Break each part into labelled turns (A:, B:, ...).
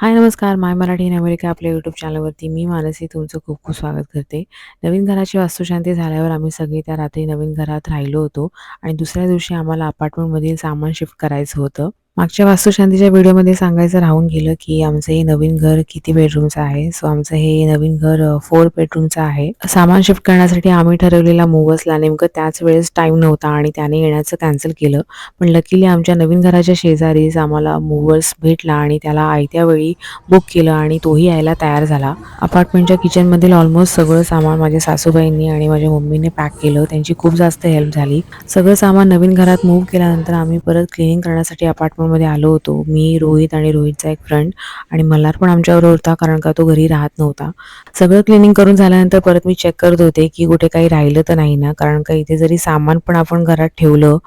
A: हाय नमस्कार. My Marathi in America आपल्या YouTube चॅनलवरती मी मानसी तुमचं खूप खूप स्वागत करते. नवीन घराची वास्तुशांती झाल्यावर आम्ही सगळे त्या रात्री नवीन घरात राहिलो होतो आणि दुसऱ्या दिवशी आम्हाला अपार्टमेंटमधील सामान शिफ्ट करायचं होतं. मागच्या वास्तुशांतीच्या व्हिडिओमध्ये सांगायचं राहून गेलं की आमचं हे नवीन घर किती बेडरूमचं आहे? सो आमचं हे नवीन घर फोर बेडरूमचं आहे. सामान शिफ्ट करण्यासाठी आम्ही ठरवलेला मुवसला नेमकं त्याच वेळेस टाईम नव्हता आणि त्याने येण्याचं कॅन्सल केलं. पण लकीली आमच्या नवीन घराच्या शेजारीच आम्हाला मुवर्स भेटला आणि त्याला आयत्या वेळी बुक केलं आणि तोही यायला तयार झाला. अपार्टमेंटच्या किचनमधील ऑलमोस्ट सगळं सामान माझ्या सासूबाईंनी आणि माझ्या मम्मीने पॅक केलं. त्यांची खूप जास्त हेल्प झाली. सगळं सामान नवीन घरात मूव्ह केल्यानंतर आम्ही परत क्लिनिंग करण्यासाठी अपार्टमेंट मध्ये आलो होतो. मी रोहित आणि रोहितचा एक फ्रेंड आणि मल्हार पण आमच्यावर होता कारण का तो घरी राहत नव्हता. सगळं क्लिनिंग करून झाल्यानंतर परत मी चेक करत होते की कुठे काही राहिलं तर नाही ना. कारण का इथे जरी सामान पण आपण घरात ठेवलं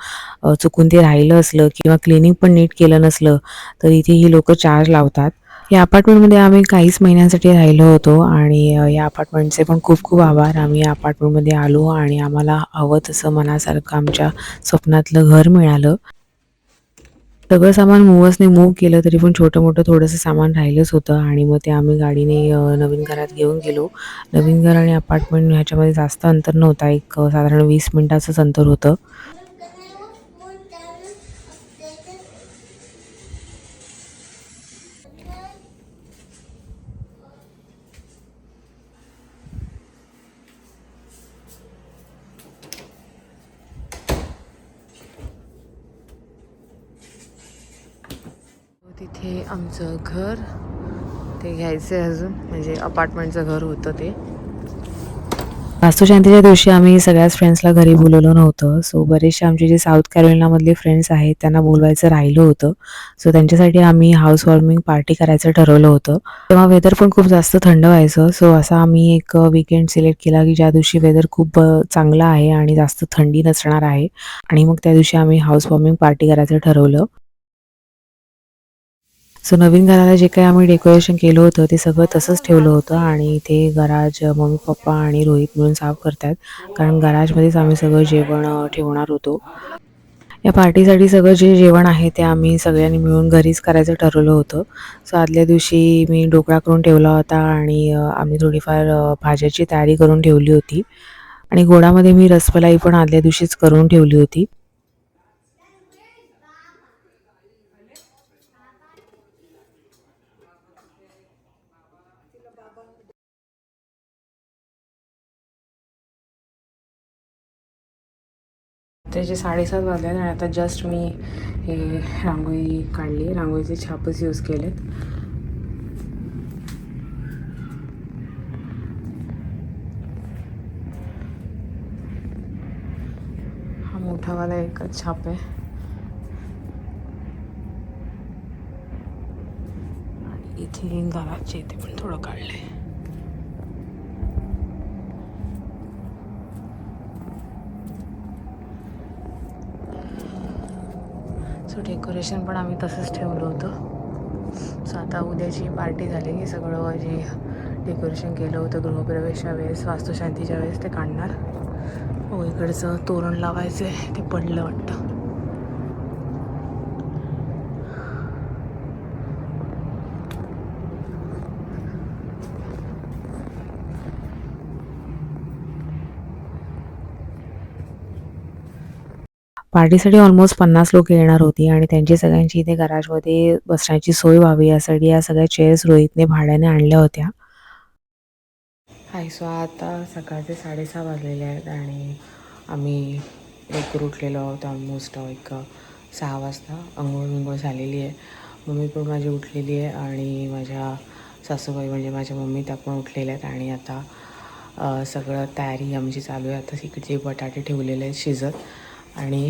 A: चुकून ते राहिलं असलं किंवा क्लिनिंग पण नीट केलं नसलं तर इथे ही लोक चार्ज लावतात. या अपार्टमेंटमध्ये आम्ही काहीच महिन्यांसाठी राहिलो होतो आणि या अपार्टमेंटचे पण खूप खूप आभार. आम्ही या अपार्टमेंटमध्ये आलो आणि आम्हाला हवं तसं मनासारखं आमच्या स्वप्नातलं घर मिळालं. सगळं सामान मूव्हर्सने मूव केलं तरी पण छोटं मोठं थोडंसं सामान राहिलंच होतं आणि मग ते आम्ही गाडीने नवीन घरात घेऊन गेलो. नवीन घर आणि अपार्टमेंट ह्याच्यामध्ये जास्त अंतर नव्हता. एक साधारण वीस मिनटाचंच अंतर होतं. तिथे आमचं घर ते घ्यायचं आहे अजून. म्हणजे अपार्टमेंटचं घर होतं ते. वास्तुशांतीच्या दिवशी आम्ही सगळ्याच फ्रेंड्सला घरी बोलवलं नव्हतं. सो बरेचसे आमचे जे साऊथ कॅरोलिनामधले फ्रेंड्स आहेत त्यांना बोलवायचं राहिलं होतं. सो त्यांच्यासाठी आम्ही हाऊस वॉर्मिंग पार्टी करायचं ठरवलं होतं. तेव्हा वेदर पण खूप जास्त थंड व्हायचं. सो असा आम्ही एक विकेंड सिलेक्ट केला की ज्या दिवशी वेदर खूप चांगला चांगलं आहे आणि जास्त थंडी नसणार आहे. आणि मग त्या दिवशी आम्ही हाऊस वॉर्मिंग पार्टी करायचं ठरवलं. सो नवीन घराला जे काही आम्ही डेकोरेशन केलं होतं ते सगळं तसंच ठेवलं होतं आणि ते गराज मम्मी पप्पा आणि रोहित मिळून साफ करतात कारण गराजमध्येच आम्ही सगळं जेवण ठेवणार होतो. या पार्टीसाठी सगळं जे जेवण आहे ते आम्ही सगळ्यांनी मिळून घरीच करायचं ठरवलं होतं. सो आदल्या दिवशी मी ढोकळा करून ठेवला होता आणि आम्ही थोडीफार भाज्याची तयारी करून ठेवली होती. आणि गोडामध्ये मी रसमलाई पण आदल्या दिवशीच करून ठेवली होती. त्याचे साडेसात वाजले आणि आता जस्ट मी हे रांगोळी काढली. रांगोळीचे छापच यूज केलेत. हा मोठावाला एकच छाप आहे. आणि इथे दाराचे इथे पण थोडं काढलंय. सो डेकोरेशन पण आम्ही तसंच ठेवलं होतं. सो आता उद्याची पार्टी झाली. की सगळं जे डेकोरेशन केलं होतं गृहप्रवेशच्या वेळेस वास्तुशांतीच्या वेळेस ते काढणार. हो इकडचं तोरण लावायचं आहे ते पडलं वाटतं. पार्टीसाठी ऑलमोस्ट पन्नास लोक येणार होती आणि त्यांची सगळ्यांची इथे गराजमध्ये बसण्याची सोय व्हावी यासाठी या सगळ्या चेअर्स रोहितने भाड्याने आणल्या होत्या. हाय सो आता सकाळचे साडेसहा वाजलेले आहेत आणि आम्ही लवकर उठलेलो आहोत ऑलमोस्ट एक सहा वाजता. अंघोळ विंघोळ झालेली आहे. मम्मी पण माझी उठलेली आहे आणि माझ्या सासूबाई म्हणजे माझ्या मम्मी त्या पण उठलेल्या आहेत आणि आता सगळं तयारी आमची चालू आहे. आता इकडचे बटाटे ठेवलेले आहेत शिजत. आणि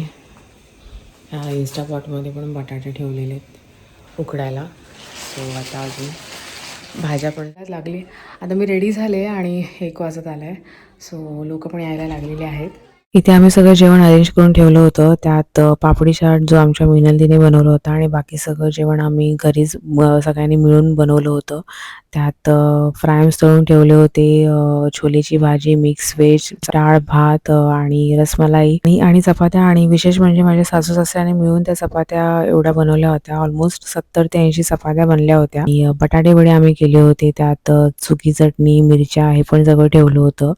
A: ह्या इन्स्टापॉटमध्ये पण बटाटे ठेवलेले आहेत उकडायला. सो आता अजून भाज्या पण लागली. आता मी रेडी झाले आणि एक वाजत आला आहे सो लोक पण यायला लागलेले आहेत.
B: इथे आम्ही सगळं जेवण अरेंज करून ठेवलं होतं. त्यात पापडी चाट जो आमच्या मिनलदीने बनवला होता आणि बाकी सगळं जेवण आम्ही घरीच सगळ्यांनी मिळून बनवलं होतं. त्यात फ्रायम्स तळून ठेवले होते छोलेची भाजी मिक्स व्हेज डाळ भात आणि रसमलाई. आणि चपात्या आणि विशेष म्हणजे माझ्या सासू सासऱ्याने मिळून त्या चपात्या एवढ्या बनवल्या होत्या. ऑलमोस्ट सत्तर ते ऐंशी चपात्या बनल्या होत्या. आणि बटाटे वडे आम्ही केले होते. त्यात चुकी सुकी चटणी मिरच्या हे पण सगळं ठेवलं होतं.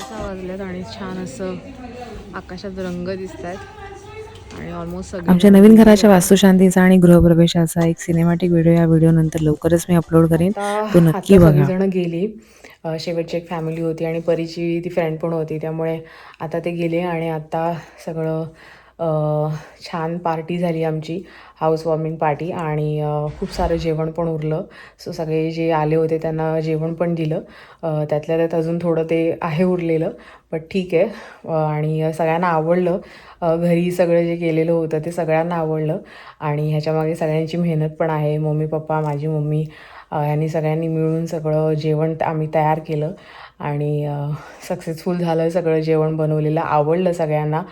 B: साडेसहा वाजल्यात आणि छान असं आकाशात रंग दिसत आहेत आणि ऑलमोस्ट सगळे
A: आमच्या नवीन घराच्या वास्तुशांतीचा आणि गृहप्रवेशाचा एक सिनेमॅटिक व्हिडिओ या व्हिडिओ नंतर लवकरच मी अपलोड करेन. तो नक्की बघा.
B: सगळीजण गेली. शेवटची एक फॅमिली होती आणि परीची ती फ्रेंड पण होती. त्यामुळे आता ते गेले आणि आता सगळं छान पार्टी झाली आमची हाऊस वॉर्मिंग पार्टी आणि खूप सारं जेवण पण उरलं. सो सगळे जे आले होते त्यांना जेवण पण दिलं. त्यातल्या त्यात अजून थोडं ते आहे उरलेलं बट ठीक आहे. आणि सगळ्यांना आवडलं. घरी सगळं जे केलेलं होतं ते सगळ्यांना आवडलं. आणि ह्याच्यामागे सगळ्यांची मेहनत पण आहे. मम्मी पप्पा माझी मम्मी यांनी सगळ्यांनी मिळून सगळं जेवण आम्ही तयार केलं. आणि सक्सेसफुल झालं सगळं जेवण बनवलेलं आवडलं सगळ्यांना.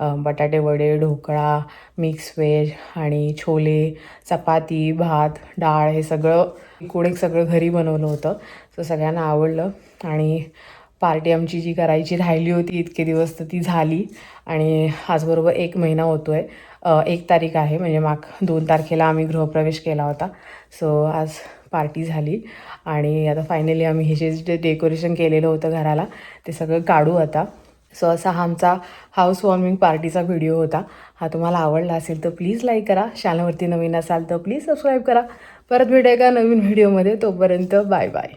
B: बटाटे वडे ढोकळा मिक्स व्हेज आणि छोले चपाती भात डाळ हे सगळं एकूण एक सगळं घरी बनवलं होतं. सो सगळ्यांना आवडलं आणि पार्टी आमची जी करायची राहिली होती इतके दिवस तर ती झाली आणि आजबरोबर एक महिना होतो आहे एक तारीख आहे म्हणजे माग दोन तारखेला आम्ही गृहप्रवेश केला होता. सो आज पार्टी झाली आणि आता फायनली आम्ही हे जे डेकोरेशन केलेलं होतं घराला ते सगळं काढू आता. सो असा हा आमचा हाऊस वॉर्मिंग पार्टीचा व्हिडिओ होता. हा तुम्हाला आवडला असेल तर प्लीज लाईक करा. चॅनलवरती नवीन असाल तर प्लीज सबस्क्राईब करा. परत भेटूया का नवीन व्हिडिओमध्ये तोपर्यंत बाय बाय